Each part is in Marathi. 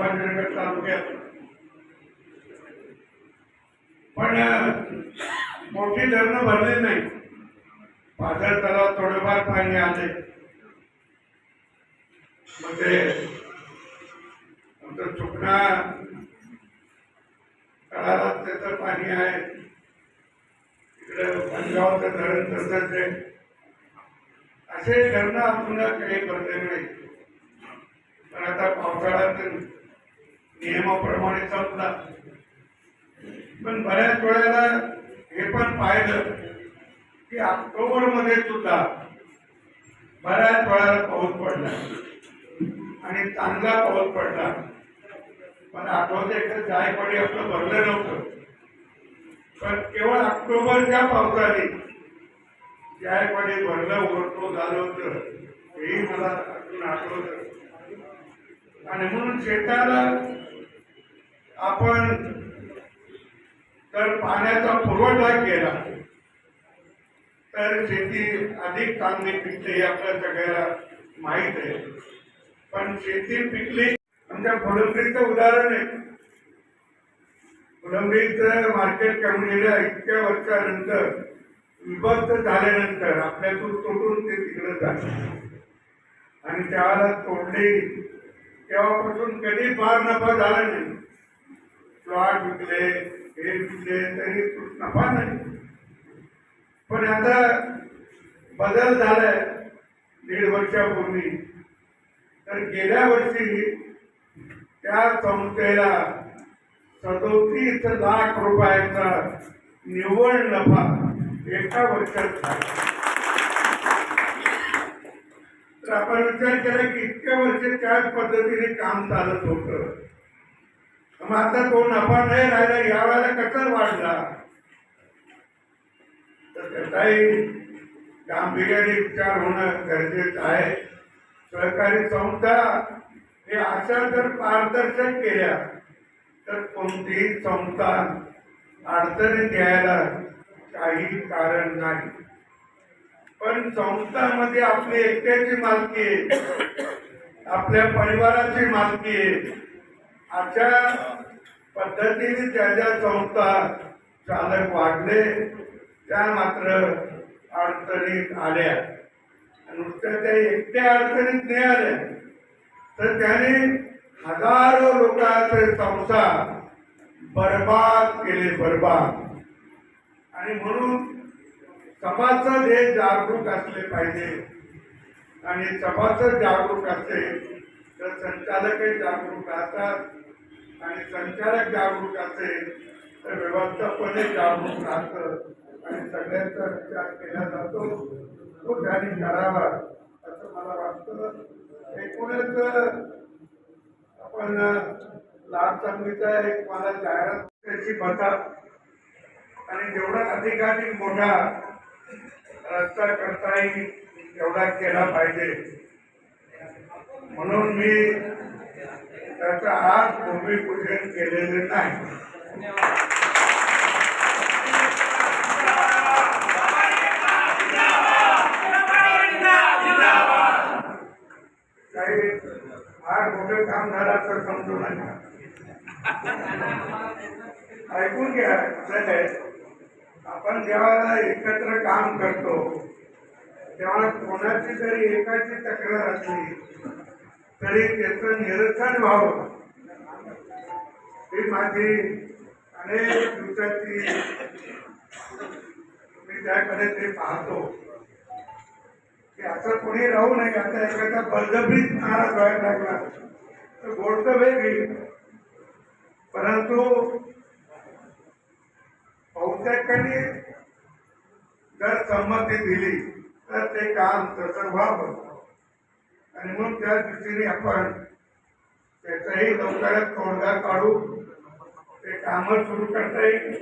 संभाजीनगर तालुक्यात. पण मोठी धरणं भरली नाही पाझर तलाव थोडेफार पाणी आले म्हणजे आमचं चुकणा तळाला त्याचं पाणी आहे. इकडे पंजाबचं धरण तसंच आहे. असे धरणं पुन्हा काही भरले नाही पण आता पावसाळ्यात नियमाप्रमाणे चालतात. पण बऱ्याच वेळेला हे पण पाहिलं की ऑक्टोबरमध्ये सुद्धा बऱ्याच वेळेला पाऊस पडला. आणि चांगला पाऊस पडला. पण आठवते एकदा जायपडी आपलं भरलं नव्हतं. पण केवळ ऑक्टोबरच्या पावसाने जायपडी भरलं ओरतो झालं होतं. हेही मला अजून आठवतं. आणि म्हणून शेताला आपण जर पाण्याचा पुरवठा केला तर शेती अधिक चांगली पिकते हे आपल्या सगळ्याला माहीत आहे. पण शेती पिकली आमच्या फुलंब्रीचं उदाहरण आहे. फुलंब्रीचं मार्केट कमिटीला इतक्या वर्षानंतर विभक्त झाल्यानंतर आपल्यातून तोडून ते तिकडे झाले आणि त्याला तोडले तेव्हापासून कधी फार नफा झाला नाही. प्लॉट विकले हे विकले तरी नफा नाही. पण आता बदल झालाय दीड वर्षापूर्वी. तर गेल्या वर्षी त्या संस्थेला सदोतीस लाख रुपयाचा निव्वळ नफा एका वर्षात झाला. तर आपण विचार केला की इतक्या वर्ष त्याच पद्धतीने काम चालत होतं. मग आता तो नफा नाही राहिला यावेळेला कटर वाढला. तर त्याचाही गांभीर्याने विचार होणं गरजेचं आहे. सहकारी संस्था हे अशा जर पारदर्शक केल्या तर कोणतीही संस्था अडचणीत यायला काही कारण नाही. पण संस्थामध्ये आपली एकट्याची मालकी आहे. आपल्या परिवाराची मालकी आहे. अशा पद्धतीने ज्या ज्या संस्था चालक वाढले त्या मात्र अडचणीत आल्या. नुसत्या त्या एकट्या अडचणीत नाही आल्या. तर त्याने हजारो लोकांचे संसार बर्बाद केले बर्बाद. आणि म्हणून सभासद हे जागरूक असले पाहिजे. आणि सभासद जागरूक असेल तर संचालकही जागरूक राहतात. आणि संचालक जागरूक असेल तर व्यवस्थापने जागरूक राहतं. आणि सगळ्यांचा विचार केला जातो तो त्यांनी करावा असं मला वाटतं. एकूणच आपण लाल संघीचा एक मला जाहिरात त्याची बसा. आणि जेवढा अधिकाधिक मोठा रस्ता करता येईल तेवढा केला पाहिजे. म्हणून मी त्याचा आज भूमिपूजन केलेले नाही. काही फार मोठं काम झालं तर समजू नका. ऐकून घ्या आपण जेव्हा एकत्र काम करतो तेव्हा कोणाची तरी एकाची तक्रार असली तरी त्याचं निरसन व्हावं ही माझी अनेक दिवसाची मी त्याकडे ते पाहतो. की असं कोणी राहू नये आता एखादा बळजबरीत नाराज व्हायला लागला तर गोष्ट वेगळी. परंतु बहुतेकांनी जर संमती दिली तर ते काम तसं व्हावं. आणि मग त्या दृष्टीने आपण त्याचाही लवकरात तोडगा काढू ते काम सुरू करता येईल.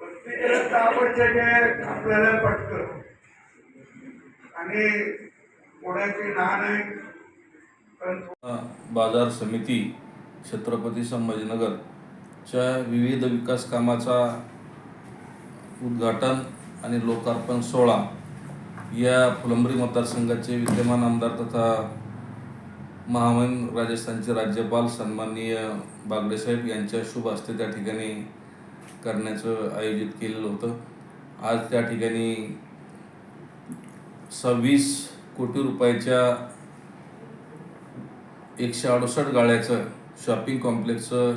वस्तीकरण तर आवश्यक आपल्याला पटतं. आणि कोणाची ना नाही. पण बाजार समिती छत्रपती संभाजीनगर च्या विविध विकास कामाचा उद्घाटन आणि लोकार्पण सोहळा या फुलंबरी मतदारसंघाचे विद्यमान आमदार तथा महामहिम राजस्थानचे राज्यपाल सन्माननीय बागडेसाहेब यांच्या शुभ हस्ते त्या ठिकाणी करण्याचं आयोजित केलेलं होतं. आज त्या ठिकाणी सव्वीस कोटी रुपयाच्या एकशे अडुसष्ट गाळ्याचं शॉपिंग कॉम्प्लेक्सचं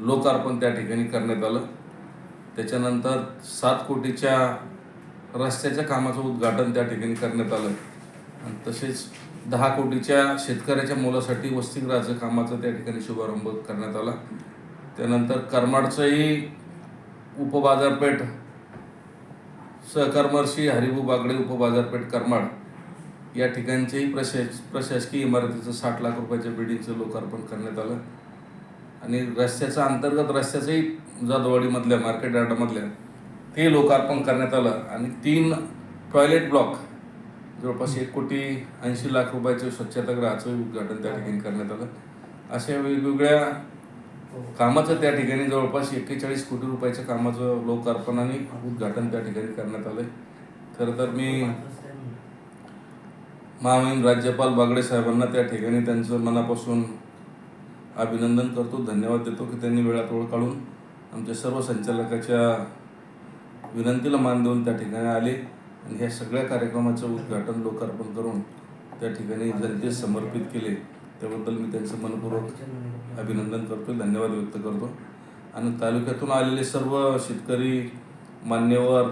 लोकार्पण त्या ठिकाणी करण्यात आलं. त्याच्यानंतर सात कोटीच्या रस्त्याच्या कामाचं उद्घाटन त्या ठिकाणी करण्यात आलं. आणि तसेच दहा कोटीच्या शेतकऱ्याच्या मुलासाठी वसतिगृहाचं कामाचं त्या ठिकाणी शुभारंभ करण्यात आला. त्यानंतर करमाडचंही उपबाजारपेठ सहकर्मर्षी हरिभू बागडे उपबाजारपेठ करमाड या ठिकाणचेही प्रशास प्रशासकीय इमारतीचं साठ लाख रुपयाच्या बिल्डिंगचं लोकार्पण करण्यात आलं. आणि रस्त्याचा अंतर्गत रस्त्याचंही जादवाडीमधल्या मार्केट यार्डामधल्या ते लोकार्पण करण्यात आलं आणि तीन टॉयलेट ब्लॉक जवळपास एक कोटी ऐंशी लाख रुपयाचे स्वच्छतागृहाचं उद्घाटन त्या ठिकाणी करण्यात आलं. अशा वेगवेगळ्या कामाचं त्या ठिकाणी जवळपास एक्केचाळीस कोटी रुपयाच्या कामाचं लोकार्पण आणि उद्घाटन त्या ठिकाणी करण्यात आलं खरं तर मी महामहिम राज्यपाल बागडे साहेबांना त्या ठिकाणी त्यांचं मनापासून अभिनंदन करतो धन्यवाद देतो की त्यांनी वेळात वेळ काढून आमच्या सर्व संचालकाच्या विनंतीला मान देऊन त्या ठिकाणी आले आणि ह्या सगळ्या कार्यक्रमाचं उद्घाटन लोकार्पण करून त्या ठिकाणी जनतेस समर्पित केले. त्याबद्दल मी त्यांचं मनपूर्वक अभिनंदन करतो धन्यवाद व्यक्त करतो. आणि तालुक्यातून आलेले सर्व शेतकरी मान्यवर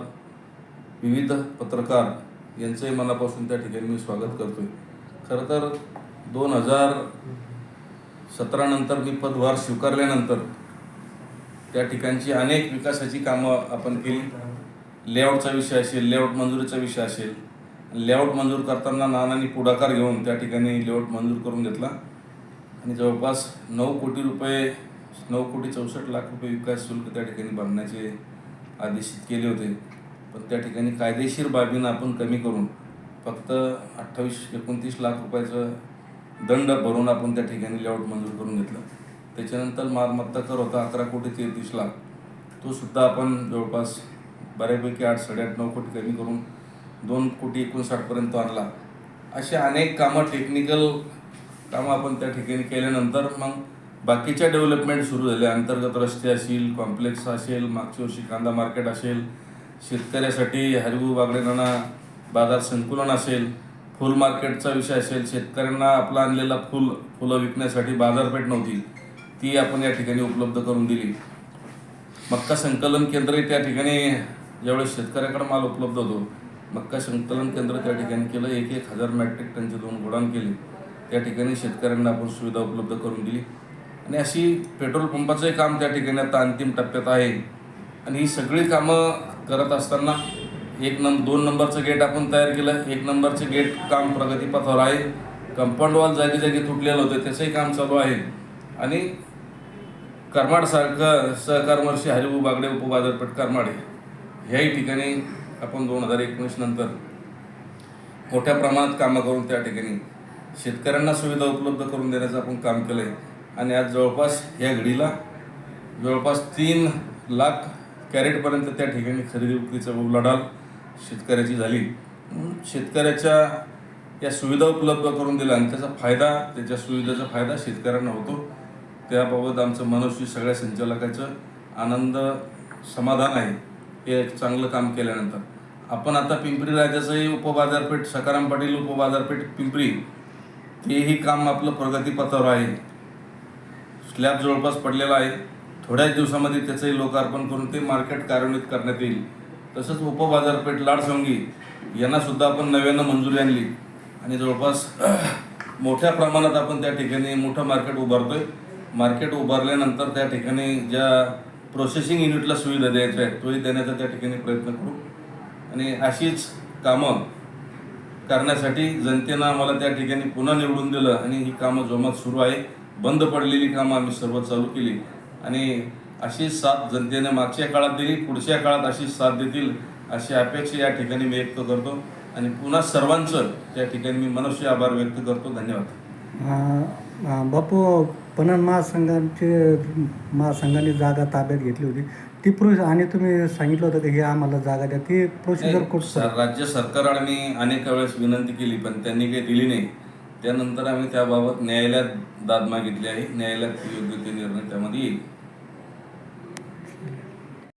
विविध पत्रकार यांचंही मनापासून त्या ठिकाणी मी स्वागत करतोय. खरं तर दोन हजार सतरानंतर मी पदभार स्वीकारल्यानंतर त्या ठिकाणची अनेक विकासाची कामं आपण केली. लेआउटचा विषय असेल लेआउट मंजुरीचा विषय असेल लेआउट मंजूर करताना नानांनी पुढाकार घेऊन त्या ठिकाणी लेआउट मंजूर करून घेतला. आणि जवळपास नऊ कोटी रुपये नऊ कोटी चौसष्ट लाख रुपये विकास शुल्क त्या ठिकाणी भरण्याचे आदेशित केले होते. पण त्या ठिकाणी कायदेशीर बाबींना आपण कमी करून फक्त अठ्ठावीस एकोणतीस लाख रुपयाचं दंड भरून आपण त्या ठिकाणी लेआउट मंजूर करून घेतलं. त्याच्यानंतर मालमत्ता कर होता अकरा कोटी तेहतीस लाख. तो सुद्धा आपण जवळपास बऱ्यापैकी आठ साडेआठ नऊ कोटी कमी करून दोन कोटी एकोणसाठपर्यंत आणला. असे अनेक कामं टेक्निकल कामं आपण त्या ठिकाणी केल्यानंतर मग बाकीच्या डेव्हलपमेंट सुरू झाल्या अंतर्गत रस्ते असतील कॉम्प्लेक्स असेल मागच्या वर्षी कांदा मार्केट असेल शेतकऱ्यासाठी हरिभाऊ बागडेंना बाजार संकुलन असेल फुल मार्केटचा विषय असेल शेतकऱ्यांना आपला आणलेला फुल फुलं विकण्यासाठी बाजारपेठ नव्हती. ती आपण या ठिकाणी उपलब्ध करून दिली. मक्का संकलन केंद्रही त्या ठिकाणी ज्यावेळेस शेतकऱ्याकडे माल उपलब्ध होतो. मक्का संकलन केंद्र त्या ठिकाणी केलं. एक एक हजार मॅट्रिक टनचे दोन गोडाऊन केले. त्या ठिकाणी शेतकऱ्यांना आपण सुविधा उपलब्ध करून दिली. आणि अशी पेट्रोल पंपाचंही काम त्या ठिकाणी आता अंतिम टप्प्यात आहे. आणि ही सगळी कामं करत असताना एक नंबर दोन नंबरचं गेट आपण तयार केलं. एक नंबरचं गेट काम प्रगतीपथावर आहे. कंपाऊंड वॉल जागी जागी तुटलेलं होतं. त्याचंही काम चालू आहे. आणि करमाडसारखं सहकारमर्शी हरिभाऊ बागडे उपबाजारपेठ करमाड. ह्याही ठिकाणी आपण दोन हजार एकोणीस नंतर मोठ्या प्रमाणात कामं करून त्या ठिकाणी शेतकऱ्यांना सुविधा उपलब्ध करून देण्याचं आपण काम केलं आहे आणि आज जवळपास ह्या घडीला जवळपास तीन लाख कॅरेटपर्यंत त्या ठिकाणी खरेदी विक्रीचा उलाढाल शेतकऱ्याची झाली. शेतकऱ्याच्या या सुविधा उपलब्ध करून दिल्या आणि त्याचा फायदा त्याच्या सुविधेचा फायदा शेतकऱ्यांना होतो. त्याबाबत आमचं मनुष्य सगळ्या संचालकाचं आनंद समाधान आहे. हे चांगलं काम केल्यानंतर. आपण आता पिंपरी राजाचंही उपबाजारपेठ सकाराम पाटील उपबाजारपेठ पिंपरी तेही काम आपलं प्रगतीपथावर आहे. स्लॅब जवळपास पडलेला आहे. थोड्याच दिवसामध्ये त्याचंही लोकार्पण करून ते मार्केट कार्यान्वित करण्यात येईल. तसंच उपबाजारपेठ लाडसंगी यांनासुद्धा आपण नव्यानं मंजुरी आणली. आणि जवळपास मोठ्या प्रमाणात आपण त्या ठिकाणी मोठं मार्केट उभारतो आहे मार्केट उभारल्यानंतर त्या ठिकाणी ज्या प्रोसेसिंग युनिटला सुविधा द्यायच्या आहेत. तोही देण्याचा त्या ठिकाणी प्रयत्न करू. आणि अशीच कामं करण्यासाठी जनतेनं आम्हाला त्या ठिकाणी पुन्हा निवडून दिलं आणि ही कामं जोमात सुरू आहे बंद पडलेली कामं आम्ही सर्व चालू केली. आणि अशीच साथ जनतेने मागच्या काळात दिली पुढच्या काळात अशीच साथ देतील अशी अपेक्षा या ठिकाणी मी व्यक्त करतो. आणि पुन्हा सर्वांचं त्या ठिकाणी मी मनुष्य आभार व्यक्त करतो. धन्यवाद. बापू पणन महासंघाचे महासंघाने जागा ताब्यात घेतली होती. ती प्रोसेस आणि तुम्ही सांगितलं होतं की हे आम्हाला जागा द्या. ती प्रोसिजर सर- राज्य सरकारकडे मी अनेक वेळेस विनंती केली पण त्यांनी काही दिली नाही. त्यानंतर आम्ही त्याबाबत न्यायालयात दाद मागितली आहे. न्यायालयात योग्य ते निर्णय त्यामध्ये येईल.